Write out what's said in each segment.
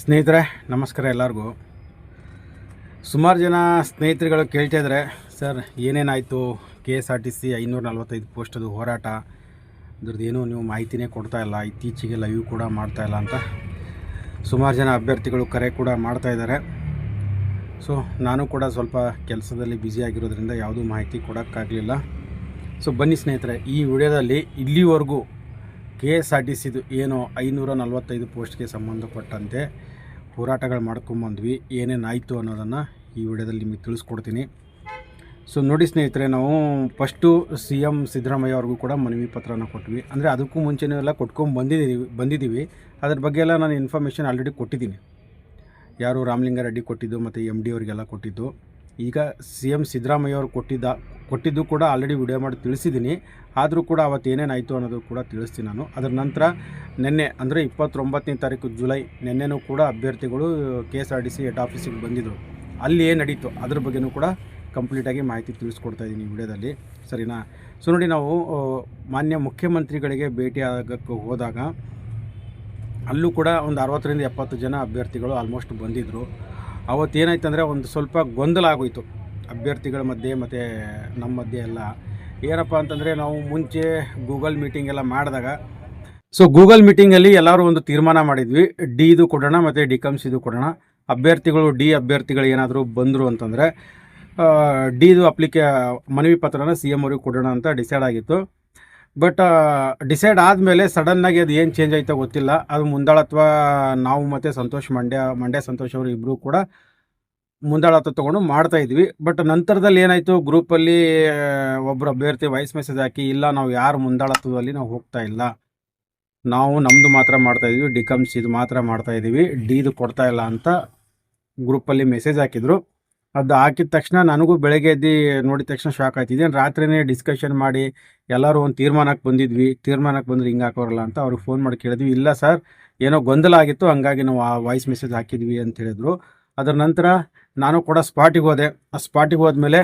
ಸ್ನೇಹಿತರೆ, ನಮಸ್ಕಾರ ಎಲ್ಲರಿಗೂ. ಸುಮಾರು ಜನ ಸ್ನೇಹಿತರುಗಳು ಕೇಳ್ತಾಯಿದ್ರೆ sir, ಏನೇನಾಯಿತು? K S R T C ಐನೂರ ನಲ್ವತ್ತೈದು ಪೋಸ್ಟದು ಹೋರಾಟ. ಅದ್ರದ್ದು ಏನೂ ನೀವು ಮಾಹಿತಿನೇ ಕೊಡ್ತಾ ಇಲ್ಲ. ಇತ್ತೀಚೆಗೆ ಲೈವ್ ಕೂಡ ಮಾಡ್ತಾ ಇಲ್ಲ ಅಂತ. ಸುಮಾರು ಜನ ಅಭ್ಯರ್ಥಿಗಳು ಕರೆ ಕೂಡ ಮಾಡ್ತಾ ಇದ್ದಾರೆ ಸೊ, ನಾನು ಕೂಡ ಸ್ವಲ್ಪ ಕೆಲಸದಲ್ಲಿ ಆಗಿರೋದ್ರಿಂದ ಯಾವುದೂ ಮಾಹಿತಿ ಕೊಡೋಕ್ಕಾಗಲಿಲ್ಲ. ಸೊ, ಬನ್ನಿ ಸ್ನೇಹಿತರೆ, ಈ ವಿಡಿಯೋದಲ್ಲಿ ಇಲ್ಲಿವರೆಗೂ K S R T C ಏನು ಐನೂರ ನಲವತ್ತೈದು ಪೋಸ್ಟ್ಗೆ ಸಂಬಂಧಪಟ್ಟಂತೆ ಹೋರಾಟಗಳು ಮಾಡ್ಕೊಂಬಂದ್ವಿ ಏನೇನಾಯಿತು ಅನ್ನೋದನ್ನು ಈ ವಿಡಿಯೋದಲ್ಲಿ ನಿಮಗೆ ತಿಳಿಸ್ಕೊಡ್ತೀನಿ. ಸೊ ನೋಡಿ ಸ್ನೇಹಿತರೆ, ನಾವು ಫಸ್ಟು ಸಿ ಎಂ ಸಿದ್ದರಾಮಯ್ಯ ಅವ್ರಿಗೂ ಕೂಡ ಮನವಿ ಪತ್ರನ ಕೊಟ್ವಿ. ಅಂದರೆ ಅದಕ್ಕೂ ಮುಂಚೆನೂ ಎಲ್ಲ ಕೊಟ್ಕೊಂಡು ಬಂದಿದ್ದೀವಿ ಬಂದಿದ್ದೀವಿ. ಅದ್ರ ಬಗ್ಗೆ ಎಲ್ಲ ನಾನು ಇನ್ಫಾರ್ಮೇಷನ್ ಆಲ್ರೆಡಿ ಕೊಟ್ಟಿದ್ದೀನಿ. ಯಾರು ರಾಮಲಿಂಗಾರೆಡ್ಡಿ ಕೊಟ್ಟಿದ್ದು ಮತ್ತು ಎಂ ಡಿ ಅವರಿಗೆಲ್ಲ ಕೊಟ್ಟಿದ್ದು. ಈಗ ಸಿ ಎಂ ಸಿದ್ದರಾಮಯ್ಯ ಅವ್ರು ಕೊಟ್ಟಿದ್ದ ಕೊಟ್ಟಿದ್ದು ಕೂಡ ಆಲ್ರೆಡಿ ವಿಡಿಯೋ ಮಾಡಿ ತಿಳಿಸಿದ್ದೀನಿ. ಆದರೂ ಕೂಡ ಅವತ್ತು ಏನೇನಾಯಿತು ಅನ್ನೋದು ಕೂಡ ತಿಳಿಸ್ತೀನಿ ನಾನು. ಅದರ ನಂತರ ನಿನ್ನೆ ಅಂದರೆ ಇಪ್ಪತ್ತೊಂಬತ್ತನೇ ತಾರೀಕು ಜುಲೈ ನಿನ್ನೆನೂ ಕೂಡ ಅಭ್ಯರ್ಥಿಗಳು K S R T C head ಆಫೀಸಿಗೆ ಬಂದಿದ್ದರು ಅಲ್ಲಿ ಏನು ನಡೀತು ಅದ್ರ ಬಗ್ಗೆನೂ ಕೂಡ ಕಂಪ್ಲೀಟಾಗಿ ಮಾಹಿತಿ ತಿಳಿಸ್ಕೊಡ್ತಾ ಇದ್ದೀನಿ ಈ ವಿಡಿಯೋದಲ್ಲಿ. ಸರಿನಾ? ಸೊ ನೋಡಿ ನಾವು ಮಾನ್ಯ ಮುಖ್ಯಮಂತ್ರಿಗಳಿಗೆ ಭೇಟಿ ಆಗೋಕ್ಕೆ ಹೋದಾಗ ಅಲ್ಲೂ ಕೂಡ ಒಂದು ಅರವತ್ತರಿಂದ ಎಪ್ಪತ್ತು ಜನ ಅಭ್ಯರ್ಥಿಗಳು ಆಲ್ಮೋಸ್ಟ್ ಬಂದಿದ್ದರು ಅವತ್ತೇನಾಯ್ತು ಅಂದರೆ ಒಂದು ಸ್ವಲ್ಪ ಗೊಂದಲ ಆಗೋಯ್ತು. ಅಭ್ಯರ್ಥಿಗಳ ಮಧ್ಯೆ ಮತ್ತು ನಮ್ಮ ಮಧ್ಯೆ ಎಲ್ಲ. ಏನಪ್ಪ ಅಂತಂದರೆ ನಾವು ಮುಂಚೆ ಗೂಗಲ್ ಮೀಟಿಂಗ್ ಎಲ್ಲ ಮಾಡಿದಾಗ, ಸೊ ಗೂಗಲ್ ಮೀಟಿಂಗಲ್ಲಿ ಎಲ್ಲರೂ ಒಂದು ತೀರ್ಮಾನ ಮಾಡಿದ್ವಿ. ಡಿ ಇದು ಕೊಡೋಣ ಮತ್ತು ಡಿ ಇದು ಕೊಡೋಣ. ಅಭ್ಯರ್ಥಿಗಳು, ಡಿ ಅಭ್ಯರ್ಥಿಗಳು ಏನಾದರೂ ಬಂದರು ಅಂತಂದರೆ ಡಿದು ಅಪ್ಲಿಕೆ, ಮನವಿ ಪತ್ರನ ಸಿ ಎಂ ಅವ್ರಿಗೆ ಕೊಡೋಣ ಅಂತ ಡಿಸೈಡ್ ಆಗಿತ್ತು. ಬಟ್ ಡಿಸೈಡ್ ಆದಮೇಲೆ ಸಡನ್ನಾಗಿ ಅದು ಏನು ಚೇಂಜ್ ಆಯ್ತೋ ಗೊತ್ತಿಲ್ಲ. ಅದು ಮುಂದಾಳತ್ವ ನಾವು ಮತ್ತು ಸಂತೋಷ್ ಮಂಡ್ಯ ಮಂಡ್ಯ ಸಂತೋಷ್ ಅವರು ಇಬ್ಬರೂ ಕೂಡ ಮುಂದಾಳತ್ವ ತೊಗೊಂಡು ಮಾಡ್ತಾ ಇದ್ವಿ. ಬಟ್ ನಂತರದಲ್ಲಿ ಏನಾಯಿತು ಗ್ರೂಪಲ್ಲಿ ಒಬ್ಬರು ಅಭ್ಯರ್ಥಿ ವಾಯ್ಸ್ ಮೆಸೇಜ್ ಹಾಕಿ, ಇಲ್ಲ, ನಾವು ಯಾರು ಮುಂದಾಳತ್ವದಲ್ಲಿ ನಾವು ಹೋಗ್ತಾ ಇಲ್ಲ. ನಾವು ನಮ್ಮದು ಮಾತ್ರ ಮಾಡ್ತಾ ಇದೀವಿ ಡಿಕಮ್ಸ್ ಇದು ಮಾತ್ರ ಮಾಡ್ತಾ ಇದ್ದೀವಿ ಡಿದು ಕೊಡ್ತಾ ಇಲ್ಲ ಅಂತ ಗ್ರೂಪಲ್ಲಿ ಮೆಸೇಜ್ ಹಾಕಿದ್ರು. ಅದು ಹಾಕಿದ ತಕ್ಷಣ ನನಗೂ ಬೆಳಗ್ಗೆ ಎದ್ದು ನೋಡಿದ ತಕ್ಷಣ ಶಾಕ್ ಆಯ್ತಿದೆ. ರಾತ್ರಿನೇ ಡಿಸ್ಕಷನ್ ಮಾಡಿ, ಎಲ್ಲರೂ ಒಂದು ತೀರ್ಮಾನಕ್ಕೆ ಬಂದಿದ್ವಿ. ತೀರ್ಮಾನಕ್ಕೆ ಬಂದ್ರೆ ಹಿಂಗೆ ಹಾಕೋರಲ್ಲ ಅಂತ ಅವ್ರಿಗೆ ಫೋನ್ ಮಾಡಿ ಕೇಳಿದ್ವಿ. ಇಲ್ಲ ಸರ್ ಏನೋ ಗೊಂದಲ ಆಗಿತ್ತು, ಹಂಗಾಗಿ ನಾವು ಆ ವಾಯ್ಸ್ ಮೆಸೇಜ್ ಹಾಕಿದ್ವಿ ಅಂತ ಹೇಳಿದ್ರು. ಅದರ ನಂತರ ನಾನು ಕೂಡ ಸ್ಪಾಟಿಗೆ ಹೋದೆ. ಆ ಸ್ಪಾಟಿಗೆ ಹೋದ್ಮೇಲೆ